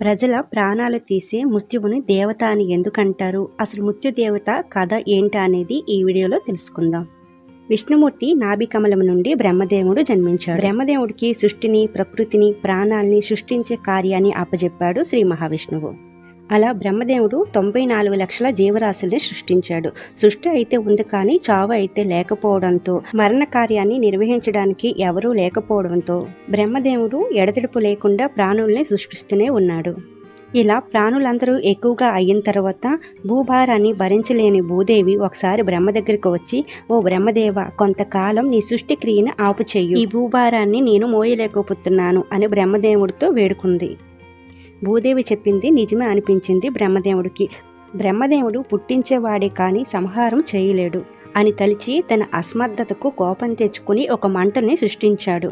ప్రజల ప్రాణాలు తీసే మృత్యువుని దేవత అని ఎందుకంటారు? అసలు మృత్యు దేవత కథ ఏంటా అనేది ఈ వీడియోలో తెలుసుకుందాం. విష్ణుమూర్తి నాభికమలం నుండి బ్రహ్మదేవుడు జన్మించాడు. బ్రహ్మదేవుడికి సృష్టిని ప్రకృతిని ప్రాణాల్ని సృష్టించే కార్యాన్ని అప్పజెప్పాడు శ్రీ మహావిష్ణువు. అలా బ్రహ్మదేవుడు తొంభై నాలుగు లక్షల జీవరాశుల్ని సృష్టించాడు. సృష్టి అయితే ఉంది కానీ చావు అయితే లేకపోవడంతో మరణ కార్యాన్ని నిర్వహించడానికి ఎవరూ లేకపోవడంతో బ్రహ్మదేవుడు ఎడతెడుపు లేకుండా ప్రాణుల్ని సృష్టిస్తూనే ఉన్నాడు. ఇలా ప్రాణులందరూ ఎక్కువగా అయిన తర్వాత భూభారాన్ని భరించలేని భూదేవి ఒకసారి బ్రహ్మ దగ్గరికి వచ్చి ఓ బ్రహ్మదేవ కొంతకాలం నీ సృష్టి క్రియను ఆపు చెయ్యి ఈ భూభారాన్ని నేను మోయలేకపోతున్నాను అని బ్రహ్మదేవుడితో వేడుకుంది. భూదేవి చెప్పింది నిజమే అనిపించింది బ్రహ్మదేవుడికి. బ్రహ్మదేవుడు పుట్టించేవాడే కానీ సంహారం చేయలేడు. అని తలిచి తన అసమర్థతకు కోపం తెచ్చుకుని ఒక మంటని సృష్టించాడు.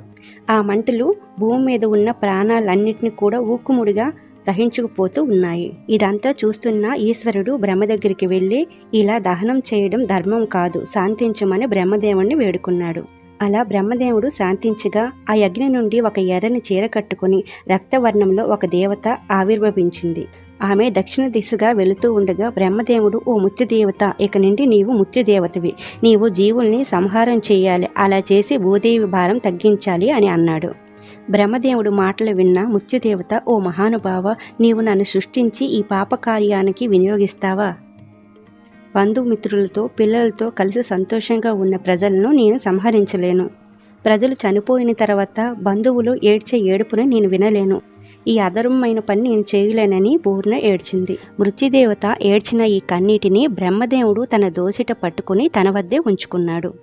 ఆ మంటలు భూమి మీద ఉన్న ప్రాణాలన్నింటినీ కూడా ఊక్కుముడిగా దహించుకుపోతూ ఉన్నాయి. ఇదంతా చూస్తున్న ఈశ్వరుడు బ్రహ్మ దగ్గరికి వెళ్ళి ఇలా దహనం చేయడం ధర్మం కాదు శాంతించమని బ్రహ్మదేవుణ్ణి వేడుకున్నాడు. అలా బ్రహ్మదేవుడు శాంతించగా ఆ యజ్ఞ నుండి ఒక ఎర్రని చీర కట్టుకుని రక్తవర్ణంలో ఒక దేవత ఆవిర్భవించింది. ఆమె దక్షిణ దిశగా వెళుతూ ఉండగా బ్రహ్మదేవుడు ఓ ముత్యదేవత ఇక నుండి నీవు ముత్యదేవతవి. నీవు జీవుల్ని సంహారం చేయాలి. అలా చేసి భూదేవి భారం తగ్గించాలి అని అన్నాడు. బ్రహ్మదేవుడు మాటలు విన్న ముత్యదేవత ఓ మహానుభావ నీవు నన్ను సృష్టించి ఈ పాప కార్యానికి వినియోగిస్తావా? బంధుమిత్రులతో పిల్లలతో కలిసి సంతోషంగా ఉన్న ప్రజలను నేను సంహరించలేను. ప్రజలు చనిపోయిన తర్వాత బంధువులు ఏడ్చే ఏడుపుని నేను వినలేను. ఈ అధర్మమైన పని నేను చేయలేనని పూర్ణ ఏడ్చింది. మృత్యుదేవత ఏడ్చిన ఈ కన్నీటిని బ్రహ్మదేవుడు తన దోసిట పట్టుకుని తన వద్దే ఉంచుకున్నాడు.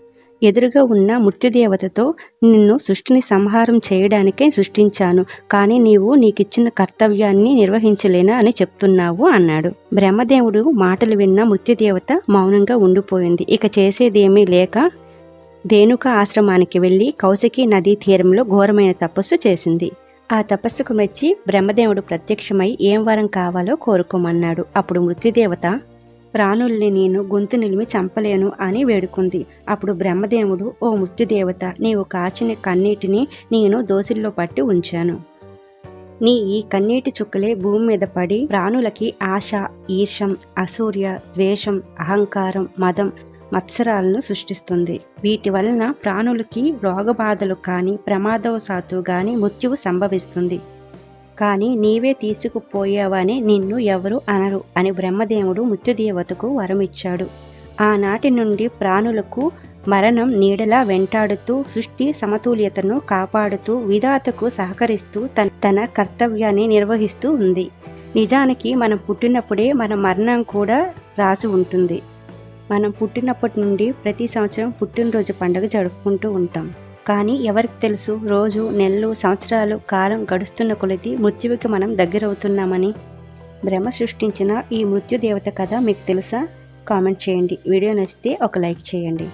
ఎదురుగా ఉన్న మృత్యుదేవతతో నిన్ను సృష్టిని సంహారం చేయడానికే సృష్టించాను కానీ నీవు నీకిచ్చిన కర్తవ్యాన్ని నిర్వహించలేనా అని చెప్తున్నావు అన్నాడు. బ్రహ్మదేవుడు మాటలు విన్న మృత్యుదేవత మౌనంగా ఉండిపోయింది. ఇక చేసేదేమీ లేక ధేనుక ఆశ్రమానికి వెళ్ళి కౌశకి నదీ తీరంలో ఘోరమైన తపస్సు చేసింది. ఆ తపస్సుకు మెచ్చి బ్రహ్మదేవుడు ప్రత్యక్షమై ఏం వరం కావాలో కోరుకోమన్నాడు. అప్పుడు మృత్యుదేవత ప్రాణుల్ని నేను గొంతు నిలిమి చంపలేను అని వేడుకుంది. అప్పుడు బ్రహ్మదేవుడు ఓ మృత్యుదేవత నీవు కాచిన కన్నీటిని నేను దోసిల్లో పట్టి ఉంచాను. నీ ఈ కన్నీటి చుక్కలే భూమి మీద పడి ప్రాణులకి ఆశ ఈర్షం అసూర్య ద్వేషం అహంకారం మదం మత్సరాలను సృష్టిస్తుంది. వీటి వలన ప్రాణులకి రోగబాధలు కానీ ప్రమాదవశాత్తు కానీ మృత్యువు సంభవిస్తుంది. కానీ నీవే తీసుకుపోయావని నిన్ను ఎవరు అనరు అని బ్రహ్మదేవుడు మృత్యుదేవతకు వరమిచ్చాడు. ఆనాటి నుండి ప్రాణులకు మరణం నీడలా వెంటాడుతూ సృష్టి సమతుల్యతను కాపాడుతూ విధాతకు సహకరిస్తూ తన తన కర్తవ్యాన్ని నిర్వహిస్తూ ఉంది. నిజానికి మనం పుట్టినప్పుడే మన మరణం కూడా రాసి ఉంటుంది. మనం పుట్టినప్పటి నుండి ప్రతి సంవత్సరం పుట్టినరోజు పండుగ జరుపుకుంటూ ఉంటాం. కానీ ఎవరికి తెలుసు? రోజు నెలలు సంవత్సరాలు కాలం గడుస్తున్న కొలిది మృత్యువుకి మనం దగ్గరవుతున్నామని. బ్రహ్మ సృష్టించిన ఈ మృత్యుదేవత కథ మీకు తెలుసా? కామెంట్ చేయండి. వీడియో నచ్చితే ఒక లైక్ చేయండి.